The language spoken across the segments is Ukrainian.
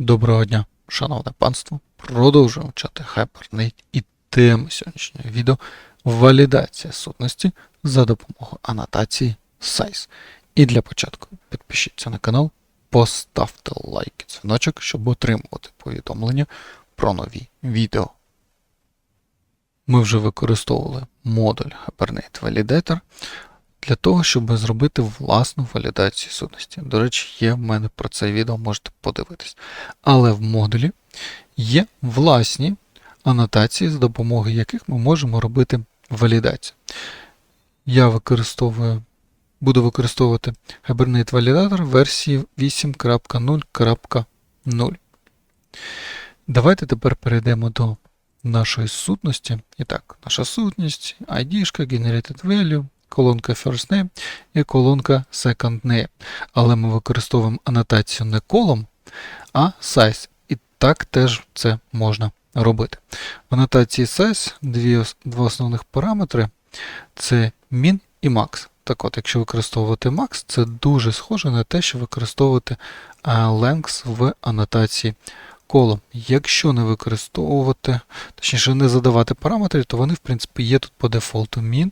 Доброго дня, шановне панство. Продовжуємо вчати Hibernate і тема сьогоднішнього відео валідація сутності за допомогою анотації size. І для початку підпишіться на канал, поставте лайк і дзвіночок, щоб отримувати повідомлення про нові відео. Ми вже використовували модуль Hibernate Validator для того, щоб зробити власну валідацію сутності. До речі, є в мене про це відео, можете подивитись. Але в модулі є власні анотації, за допомогою яких ми можемо робити валідацію. Я використовую, буду використовувати Hibernate Validator версії 8.0.0. Давайте тепер перейдемо до нашої сутності. І так, наша сутність, ID, Generated Value, колонка First Name і колонка Second Name. Але ми використовуємо анотацію не колом, а size. І так теж це можна робити. В анотації size дві, два основних параметри це min і max. Так от, якщо використовувати max, це дуже схоже на те, що використовувати length в анотації колом. Якщо не використовувати, точніше не задавати параметри, то вони, в принципі, є тут по дефолту min.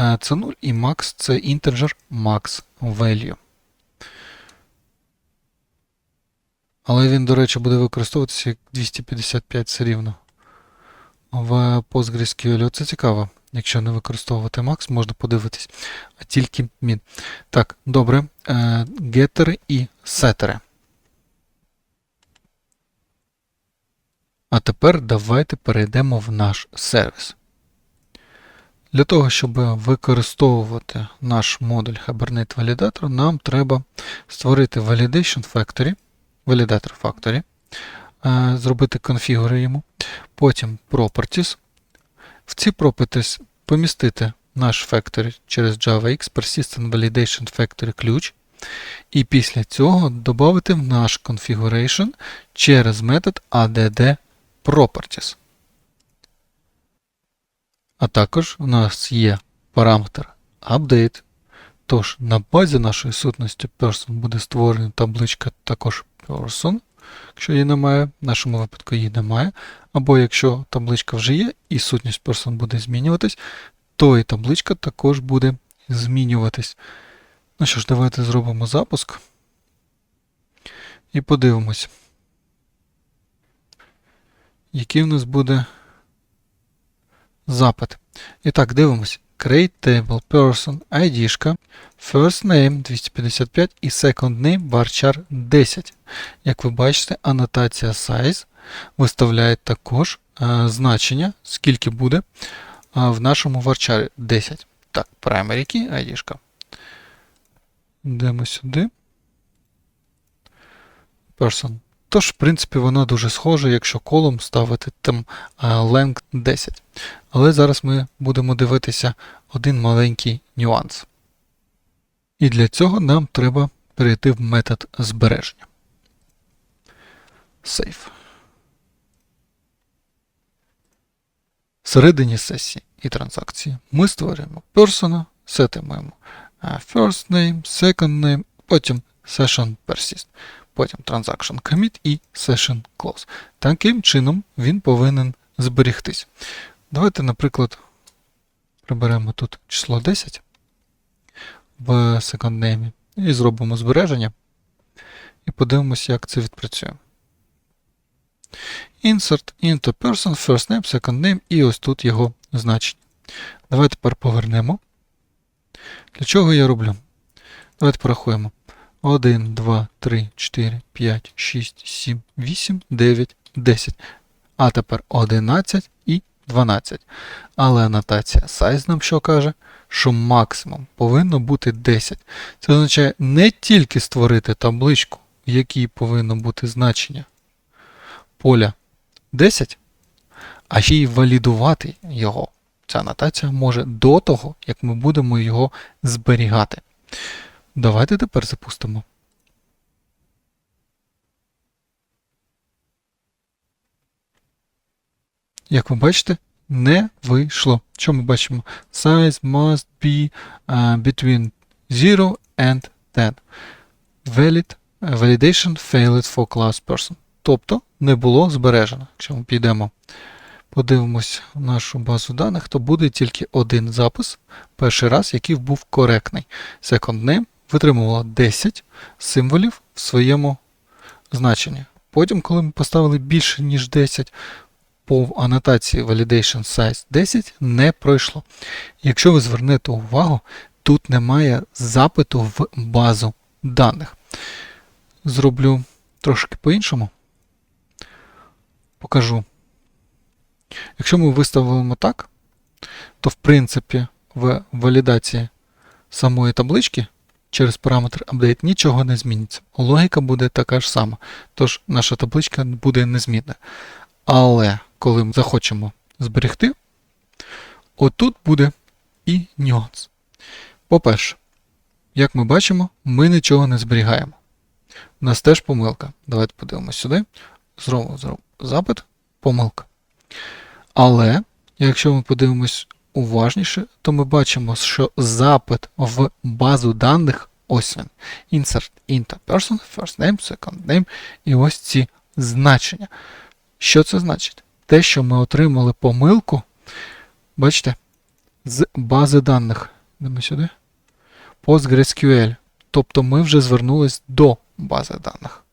Е, Це 0 і max це integer max value. Але він, до речі, буде використовуватися як 255 все рівно. В PostgreSQL це цікаво. Якщо не використовувати max, можна подивитись, а тільки min. Так, добре. Е, Гетери і сетери. А тепер давайте перейдемо в наш сервіс. Для того, щоб використовувати наш модуль Hibernate Validator, нам треба створити Validation Factory, Validator Factory, е, зробити конфігури йому, потім Properties. В ці Properties помістити наш Factory через JavaX Persistent Validation Factory ключ, і після цього додати в наш Configuration через метод add properties. А також у нас є параметр update. Тож на базі нашої сутності person буде створена табличка також person, якщо її немає, в нашому випадку її немає. Або якщо табличка вже є і сутність person буде змінюватись, то і табличка також буде змінюватись. Ну що ж, давайте зробимо запуск і подивимось, який в нас буде запит. І так, дивимось. Create table, person, ID, first name 255 і second name varchar 10. Як ви бачите, анотація size виставляє також е, значення, скільки буде е, в нашому varchar 10. Так, primary key, ID. Йдемо сюди. Person. Тож, в принципі, воно дуже схоже, якщо колом ставити там е, length 10. Але зараз ми будемо дивитися один маленький нюанс. І для цього нам треба перейти в метод збереження. Save. Всередині сесії і транзакції ми створюємо persona, сетимуємо е, first name, second name, потім session persist, потім transaction commit і session close. Таким чином він повинен зберігтись. Давайте, наприклад, приберемо тут число 10 в second name і зробимо збереження. І подивимося, як це відпрацює. Insert into person, first name, second name, і ось тут його значення. Давайте тепер повернемо. Для чого я роблю? Давайте порахуємо. 1, 2, 3, 4, 5, 6, 7, 8, 9, 10. А тепер 11 і 12. Але анотація size нам що каже? Що максимум повинно бути 10. Це означає не тільки створити табличку, в якій повинно бути значення поля 10, а ще й валідувати його. Ця анотація може до того, як ми будемо його зберігати. Давайте тепер запустимо. Як ви бачите, не вийшло. Що ми бачимо? Size must be uh, between 0 and 10. Valid validation failed for class person. Тобто не було збережено. Якщо ми підемо, подивимось нашу базу даних, то буде тільки один запис, перший раз, який був коректний. Second name витримувала 10 символів в своєму значенні. Потім, коли ми поставили більше, ніж 10, по анотації validation size 10 не пройшло. Якщо ви звернете увагу, тут немає запиту в базу даних. Зроблю трошки по-іншому. Покажу. Якщо ми виставимо так, то в принципі в валідації самої таблички через параметр update нічого не зміниться. Логіка буде така ж сама. Тож наша табличка буде незмінна. Але коли ми захочемо зберегти, отут буде і нюанс. По-перше, як ми бачимо, ми нічого не зберігаємо. У нас теж помилка. Давайте подивимось сюди. Зробимо, запит, помилка. Але, якщо ми подивимось уважніше, то ми бачимо, що запит в базу даних ось він. Insert into person, first name, second name, і ось ці значення. Що це значить? Те, що ми отримали помилку, бачите, з бази даних. Йдемо сюди. PostgreSQL. Тобто ми вже звернулись до бази даних.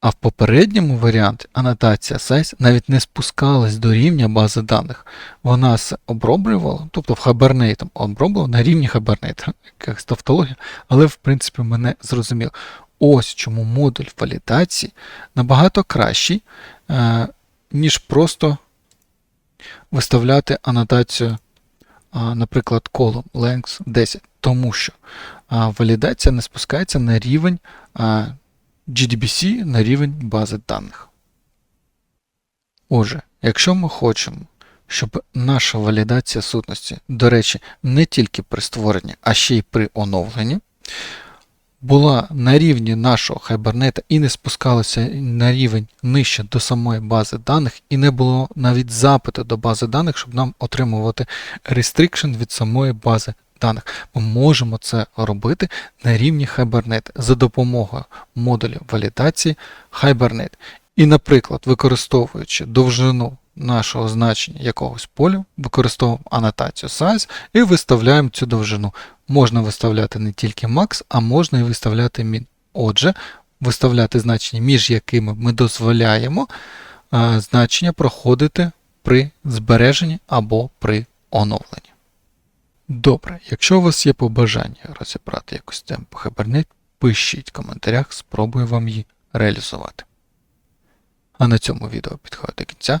А в попередньому варіанті анотація size навіть не спускалась до рівня бази даних. Вона се оброблювала, тобто в Hibernate оброблювала на рівні Hibernate, якась тавтологія, але в принципі мене зрозуміло. Ось чому модуль валідації набагато кращий, е, ніж просто виставляти анотацію, наприклад, column length 10, тому що валідація не спускається на рівень GDBC, на рівень бази даних. Отже, якщо ми хочемо, щоб наша валідація сутності, до речі, не тільки при створенні, а ще й при оновленні, була на рівні нашого Hibernate і не спускалася на рівень нижче до самої бази даних, і не було навіть запиту до бази даних, щоб нам отримувати restriction від самої бази даних. Ми можемо це робити на рівні Hibernate за допомогою модулю валідації Hibernate. І, наприклад, використовуючи довжину нашого значення якогось поля, використовуємо анотацію size і виставляємо цю довжину. Можна виставляти не тільки max, а можна і виставляти min. Отже, виставляти значення, між якими ми дозволяємо а, значення проходити при збереженні або при оновленні. Добре, якщо у вас є побажання розібрати якусь тему по пишіть в коментарях, спробую вам її реалізувати. А на цьому відео підходить до кінця.